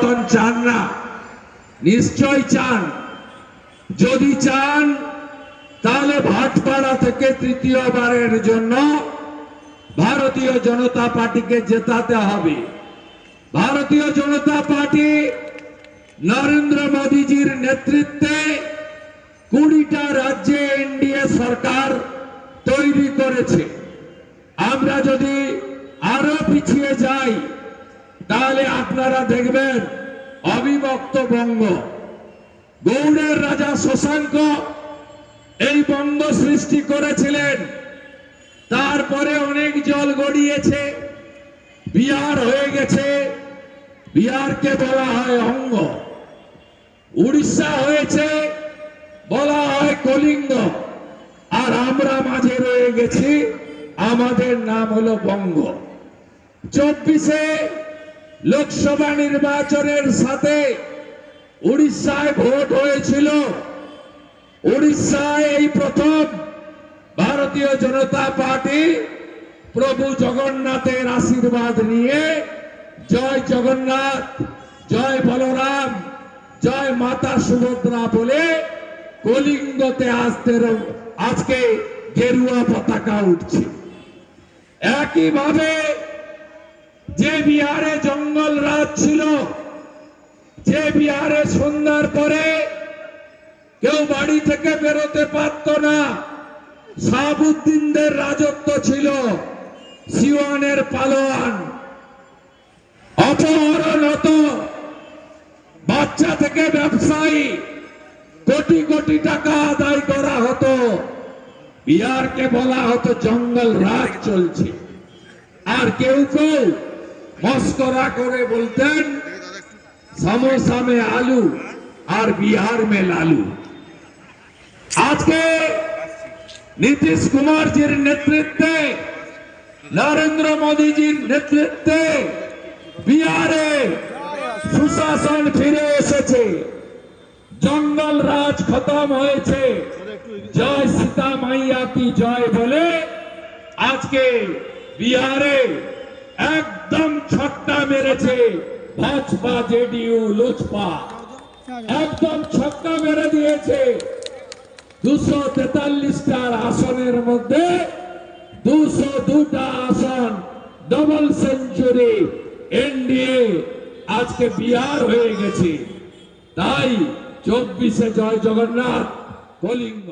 পরিবর্তন চান না। নিশ্চয় চান। যদি চান, তাহলে ভাটপাড়া থেকে তৃতীয়বারের জন্য ভারতীয় জনতা পার্টিকে জেতাতে হবে। ভারতীয় জনতা পার্টি নরেন্দ্র মোদীজির নেতৃত্বে কুড়িটা রাজ্যে এনডিএ সরকার তৈরি করেছে। আমরা যদি আরও পিছিয়ে যাই তাহলে আপনারা দেখবেন অবিভক্ত বঙ্গ। গৌড়ের রাজা শশাঙ্ক এই বঙ্গ সৃষ্টি করেছিলেন। তারপরে অনেক জল গড়িয়েছে, বিহার হয়ে গেছে। বিহারকে বলা হয় অঙ্গ। উড়িষ্যা হয়েছে, বলা হয় কলিঙ্গ। আর আমরা মাঝে রয়ে গেছি, আমাদের নাম হলো বঙ্গ। চব্বিশে লোকসভা নির্বাচনের সাথে উড়িষ্যায় ভোট হয়েছিল। উড়িষ্যায় এই প্রথম ভারতীয় জনতা পার্টি প্রভু জগন্নাথের আশীর্বাদ নিয়ে জয় জগন্নাথ, জয় বলরাম, জয় মাতা সুভদ্রা বলে কলিঙ্গতে আসতে আজকে গেরুয়া পতাকা উঠছে। একইভাবে যে বিহারে জঙ্গল রাজ ছিল। যে বিহারে সন্ধ্যার পরে কেউ বাড়ি থেকে বেরোতে পারত না। সাবুদ্দিনদের রাজত্ব ছিল। সিওয়ানের পালোয়ান। অপহরণ হতো। বাচ্চা থেকে ব্যবসায়ী। কোটি কোটি টাকা আদায় করা হতো। বিহারকে বলা হতো জঙ্গল রাজ চলছে। আর কেউ কেউ মস্করা করে বলতেন, সমোসা মে আলু আর বিহার মে লালু। আজকে নীতিশ কুমারজির নেতৃত্বে, নরেন্দ্র মোদীজির নেতৃত্বে বিহারে সুশাসন ফিরে এসেছে। জঙ্গল রাজ খতম হয়েছে। জয় সীতা মাইয়া কি জয় বলে আজকে বিহারে ভাজপা জেডিইউ লোজপা একদম ছক্কা মেরে দিয়েছে। দুশো তেতাল্লিশটার আসনের মধ্যে দুশো দুটা আসন ডবল সেঞ্চুরি এনডিএ আজকে বিহার হয়ে গেছে। তাই চব্বিশে জয় জগন্নাথ, কলিঙ্গ।